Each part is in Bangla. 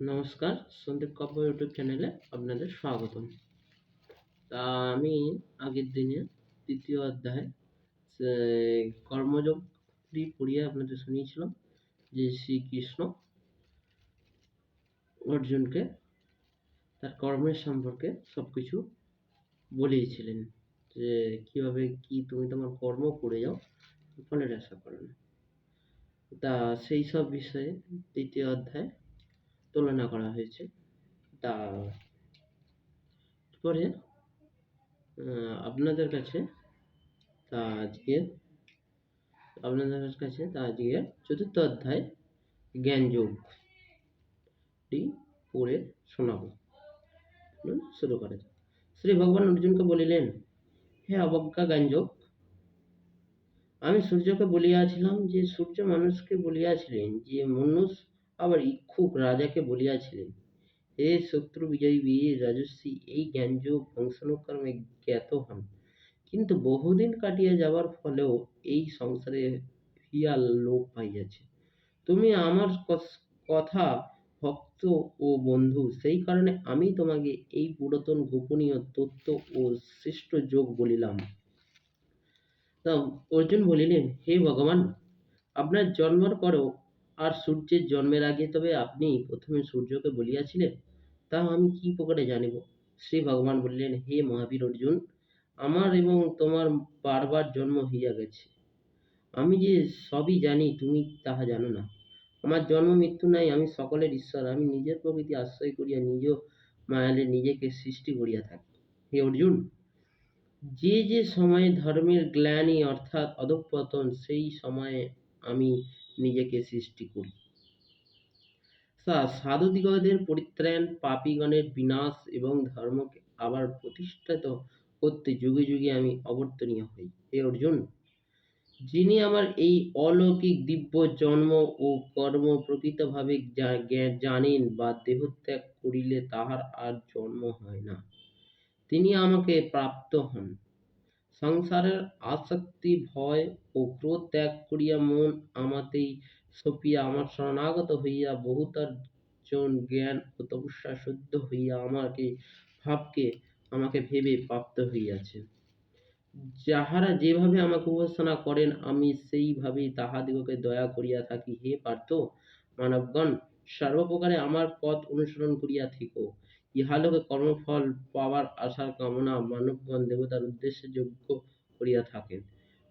নমস্কার, সন্দীপ কাব্য ইউটিউব চ্যানেলে আপনাদের স্বাগতম। তা আমি আগের দিনে তৃতীয় অধ্যায়, সে কর্মযোগটি পড়িয়ে আপনাদের শুনিয়েছিলাম, যে শ্রীকৃষ্ণ অর্জুনকে তার কর্মের সম্পর্কে সব কিছু বলিয়েছিলেন, যে কীভাবে কি তুমি তোমার কর্ম করে যাও, ফলের আশা করো না। তা সেই সব বিষয়ে তৃতীয় অধ্যায় তুলনা করা হয়েছে। তা পরে আপনাদের কাছে তা আজকে, আপনাদের কাছে তা আজকে চতুর্থ অধ্যায় জ্ঞান যোগটি পড়ে শোনাবো। শুরু করা শ্রী ভগবান অর্জুনকে বলিলেন, হে অবজ্ঞা জ্ঞানযোগ, আমি সূর্যকে বলিয়াছিলাম যে সূর্য মানুষকে বলিয়াছিলেন যে মনুষ আবার ইক্ষুক রাজাকে বলিয়াছিলেন, হে শত্রু বিজয়ী বীর, রাজস্বী, এই জ্ঞানযোগ বংশানুক্রমে জ্ঞাত হন। কিন্তু বহুদিন কাটিয়া যাবার ফলেও এই সংসারে হিয়া লোপ পাইয়াছে। তুমি আমার কথা ভক্ত ও বন্ধু, সেই কারণে আমি তোমাকে এই পুরাতন গোপনীয় তত্ত্ব ও শ্রেষ্ঠ যোগ বলিলাম। অর্জুন বলিলেন, হে ভগবান, আপনার জন্মের পরেও আর সূর্যের জন্মের আগে তবে আপনি প্রথমে সূর্যকে বলিয়াছিলেন তা আমি কি প্রকারে জানিব? শ্রী ভগবান বললেন, হে মহাবীর অর্জুন, আমার এবং তোমার বারবার জন্ম হইয়া গেছে। আমি যে সবই জানি, তুমি তাহা জানো না। আমার জন্ম, মৃত্যু নাই, আমি সকলের ঈশ্বর। আমি নিজের প্রকৃতি আশ্রয় করিয়া নিজ মায়ালে নিজেকে সৃষ্টি করিয়া থাকি। হে অর্জুন, যে যে সময়ে ধর্মের গ্লানি অর্থাৎ অধঃপতন, সেই সময়ে আমি নিজেকে সৃষ্টি করি। সাধুদিগদের পরিত্রাণ পাপীগণের বিনাশ এবং ধর্মকে আবার প্রতিষ্ঠিত করতে যুগে যুগে আমি অবর্তনীয় হই। হে অর্জুন, যিনি আমার এই অলৌকিক দিব্য জন্ম ও কর্ম প্রকৃতভাবে জানেন বা দেহত্যাগ করিলে তাহার আর জন্ম হয় না। তিনি আমাকে প্রাপ্ত হন। সংসারের আসক্তি, ভয় ও ক্রোধ ত্যাগ করিয়া মন আমাতেই সপিয়া আমার শরণাগত হইয়া বহুতার জন জ্ঞান ও তপস্যা শুদ্ধ হইয়া আমাকে, ভাবকে, আমাকে ভেবে প্রাপ্ত হইয়াছে। যাহারা যেভাবে আমাকে উপাসনা করেন, আমি সেইভাবেই তাহাদিগকে দয়া করিয়া থাকি। হে পার্থ, মানবগণ, সর্বপ্রকারে আমার পথ অনুসরণ করিয়া থেকো। ইহালোকে কর্মফল পাওয়ার আশার কামনা মানবগণ দেবতার উদ্দেশ্যে যোগ্য করিয়া থাকেন।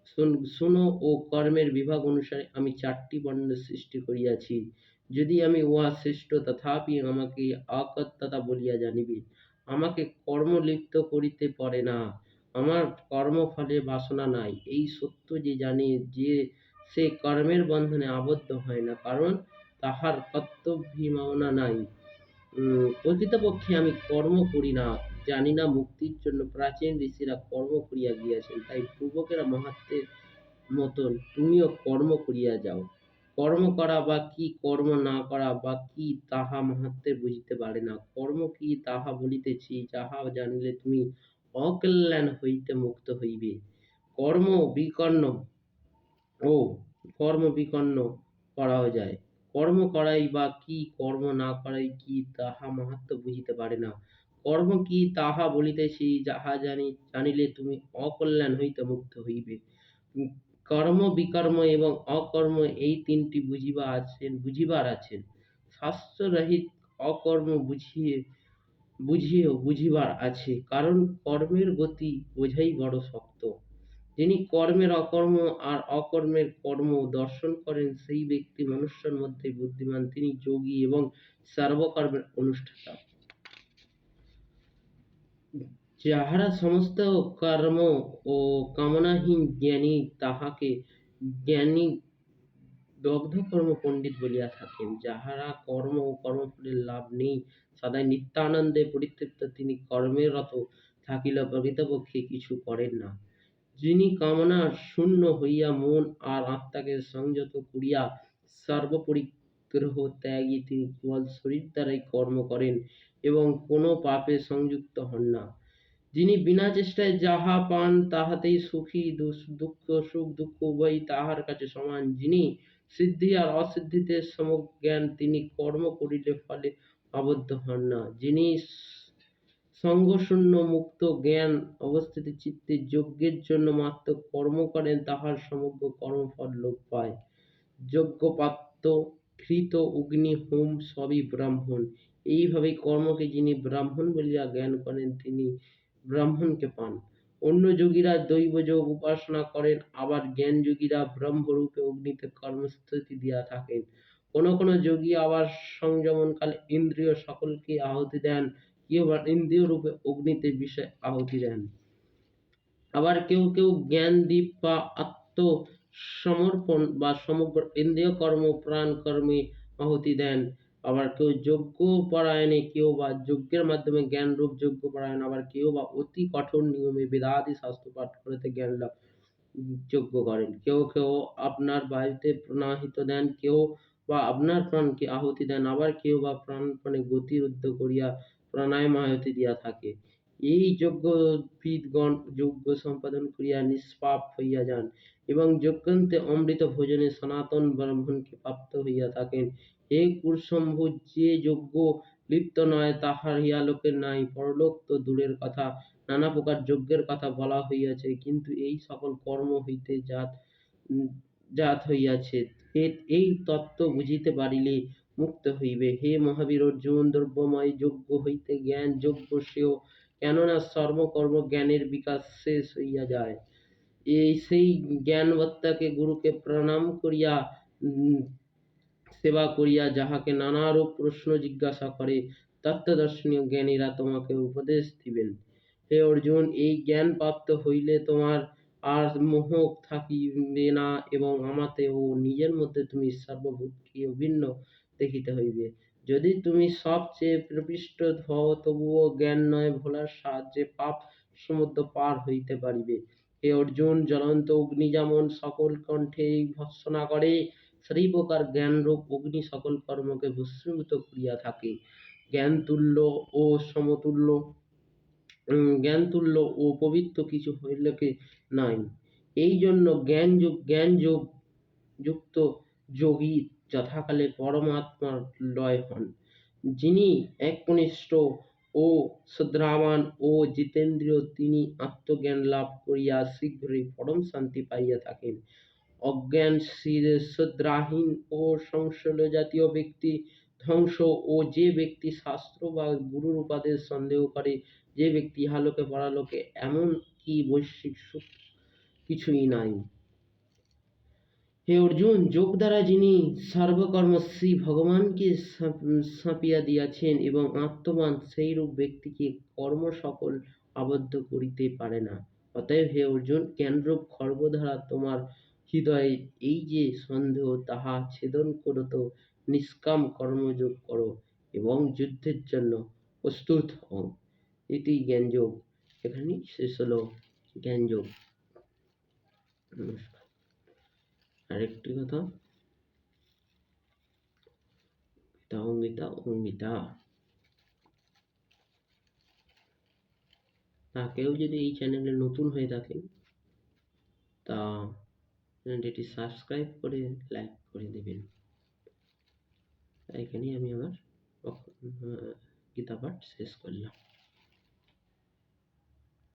শুন- ও কর্মের বিভাগ অনুসারে আমি চারটি বর্ণ সৃষ্টি করিয়াছি। যদি আমি উহা শ্রেষ্ঠ, তথাপি আমাকে অকর্তাতা বলিয়া জানিবে। আমাকে কর্ম লিপ্ত করিতে পারে না। আমার কর্মফলে বাসনা নাই। এই সত্য যে জানে যে সে কর্মের বন্ধনে আবদ্ধ হয় না, কারণ তাহার কর্তব্যভিমাননা নাই। প্রকৃতপক্ষে আমি কর্ম করি না, জানি না মুক্তির জন্য প্রাচীন ঋষিরা কর্ম করিয়া গিয়াছেন, তাই পূর্বকেরা মহাত্মের মতন তুমিও কর্ম করিয়া যাও। কর্ম করা বা কি কর্ম না করা বা কি তাহা মাহাত্মে বুঝিতে পারে না। কর্ম কি তাহা বলিতেছি, যাহা জানিলে তুমি অকল্যাণ হইতে মুক্ত হইবে। কর্ম বিকর্ণ, ও কর্ম বিকর্ণ করাও যায়। কর্ম করাই বা কি কর্ম না করাই কি তাহা মাহাত্ম বুঝিতে পারে না। কর্ম কি তাহা বলিতেছি যাহা জানি, জানিলে তুমি অকল্যাণ হইতে মুক্ত হইবে। কর্ম বিকর্ম এবং অকর্ম এই তিনটি বুঝিবা আছেন, বুঝিবার আছেন। শাস্ত্র রহিত অকর্ম বুঝিয়ে, বুঝিয়েও বুঝিবার আছে। কারণ কর্মের গতি বোঝাই বড় শক্ত। যিনি কর্মের অকর্ম আর অকর্মের কর্ম দর্শন করেন, সেই ব্যক্তি মনুষ্যের মধ্যে বুদ্ধিমান। তিনি যোগী এবং সর্বকর্মের অনুষ্ঠাতা। যাহারা সমস্ত কর্ম ও কামনাহীন জ্ঞানী, তাহাকে জ্ঞানী দগ্ধ কর্ম পণ্ডিত বলিয়া থাকেন। যাহারা কর্ম ও কর্মফলের লাভ নেই, সদাই নিত্যানন্দে পরিতৃপ্ত। তিনি কর্মের রত থাকিলেও প্রকৃতপক্ষে কিছু করেন না। যিনি কামনা শূন্য হইয়া মন আর আত্মাকে সংযত করিয়া সর্বপরিগ্রহ ত্যাগী তিনি কেবল শরীর দ্বারাই কর্ম করেন এবং কোনো পাপে সংযুক্ত হন না। যিনি বিনা চেষ্টায় যাহা পান, তাহাতেই সুখী দুঃখ, সুখ, দুঃখ উভয়ই তাহার কাছে সমান। যিনি সিদ্ধি আর অসিদ্ধিতে সমজ্ঞান, তিনি কর্ম করিলে ফলে আবদ্ধ হন না। যিনি সঙ্গশূন্য মুক্ত জ্ঞান অবস্থিত চিত্তে যজ্ঞের জন্য মাত্র কর্ম করেন তাহার সমগ্র কর্মফল লোপ পায়। যজ্ঞপাত্র ঘৃত, অগ্নি, হোম সবই ব্রাহ্মণ। এইভাবে কর্মকে যিনি ব্রাহ্মণ বলিয়া জ্ঞান করেন, তিনি ব্রাহ্মণকে পান। অন্য যোগীরা দৈব যোগ উপাসনা করেন, আবার জ্ঞান যোগীরা ব্রহ্মরূপে অগ্নিতে কর্মস্থিতি দিয়া থাকেন। কোন কোন যোগী আবার সংযমনকালে ইন্দ্রিয় সকলকে আহুতি দেন কেউ বা ইন্দ্রিয় রূপে অগ্নিতে বিষয় আহুতি দেন আবার কেউ কেউ জ্ঞান, দীপ বা আত্ম সমর্পণ বা সমগ্র ইন্দ্রিয় কর্ম, প্রাণ কর্মে আহুতি দেন। আবার কেউ যজ্ঞ পরায়ণে কেউ বা যজ্ঞের মাধ্যমে জ্ঞান রূপ যজ্ঞ পরায়ণ, আবার কেউ বা অতি কঠোর নিয়মে বেদাদি শাস্ত্র পাঠ করিতে জ্ঞান লাভ যজ্ঞ করেন। কেউ কেউ আপনার বাড়িতে প্রণাহিত দেন, কেউ বা আপনার প্রাণকে আহুতি দেন, আবার কেউ বা প্রাণপণে গতিরুদ্ধ করিয়া প্রাণায়াম আহুতি দিয়া থাকে। এই যজ্ঞ যজ্ঞবিদগণ যজ্ঞ সম্পাদন করিয়া নিষ্পাপ হইয়া যান এবং যজ্ঞান্তে অমৃত ভোজনে সনাতন ব্রাহ্মণকে প্রাপ্ত হইয়া থাকেন। হে কুরশম্ভু যে যজ্ঞ লিপ্ত নয়, তাহার ইহালোকে নাই, পরলোক তো দূরের কথা, নানা প্রকার যজ্ঞের কথা বলা হইয়াছে, কিন্তু এই সকল কর্ম হইতে জাত জাত হইয়াছে। এই তত্ত্ব বুঝিতে পারিলে মুক্ত হইবে। হে মহাবীর, অর্জুন, দ্রব্যময় যজ্ঞ হইতে জ্ঞান যজ্ঞ সেও, কেননা সর্বকর্ম জ্ঞানের বিকাশ শেষ হইয়া যায়। এই সেই জ্ঞানবত্তাকে গুরুকে প্রণাম করিয়া সেবা করিয়া যাহাকে নানারূপ প্রশ্ন জিজ্ঞাসা করে, তত্ত্বদর্শনীয় জ্ঞানীরা তোমাকে উপদেশ দিবেন। হে অর্জুন, এই জ্ঞান প্রাপ্ত হইলে তোমার আর মোহ থাকিবে না এবং আমাতে ও নিজের মধ্যে তুমি সর্বভূতকে অভিন্ন দেখিতে হইবে। যদি তুমি সবচেয়ে প্রবিষ্ট হও তবুও জ্ঞান নয় ভোলার সাহায্যে পাপ সমুদ্র পার হইতে পারিবে। হে অর্জুন জ্বলন্ত অগ্নি যেমন সকল কণ্ঠে ভৎসনা করে সেই প্রকার জ্ঞানরূপ অগ্নি সকল কর্মকে ভস্মীভূত করিয়া থাকে। জ্ঞান তুল্য ও সমতুল্য উম, জ্ঞানতুল্য ও পবিত্র কিছু হইলকে নাই? এই জন্য জ্ঞান যোগ জ্ঞান যোগ যুক্ত যোগী যথাকালে পরমাত্মার লয় হন। যিনি একনিষ্ঠ ও শ্রদ্ধাবান ও জিতেন্দ্রিয়, তিনি আত্মজ্ঞান লাভ করিয়া শীঘ্রই পরম শান্তি পাইয়া থাকেন। অজ্ঞান শ্রদ্ধাহীন ও সংশয় জাতীয় ব্যক্তি, ধ্বংস ও যে ব্যক্তি শাস্ত্র বা গুরুর উপাদেশ সন্দেহ করে, যে ব্যক্তি ইহালোকে পরালোকে, এমন কি বৈশ্বিক সুখ কিছুই নাই। হে অর্জুন, যোগ দ্বারা যিনি সর্বকর্ম শ্রী ভগবানকে সাঁপ- সাঁপিয়া দিয়াছেন এবং আত্মবান, সেইরূপ ব্যক্তিকে কর্ম সকল আবদ্ধ করিতে পারে না। অতএব হে অর্জুন জ্ঞানরূপ খর্ব দ্বারা তোমার হৃদয়ে এই যে সন্দেহ, তাহা ছেদন করত নিষ্কাম কর্মযোগ করো এবং যুদ্ধের জন্য প্রস্তুত হও। এটি জ্ঞানযোগ। এখানেই শেষ হলো জ্ঞানযোগ। নমস্কার। আরেকটি কথা। গীতা অঙ্গিতা অঙ্গিতা তা কেউ যদি এই চ্যানেলে নতুন হয়ে থাকেন তা চ্যানেলটি সাবস্ক্রাইব করে, লাইক করে দেবেন। এখানেই আমি আমার গীতা পাঠ শেষ করলাম।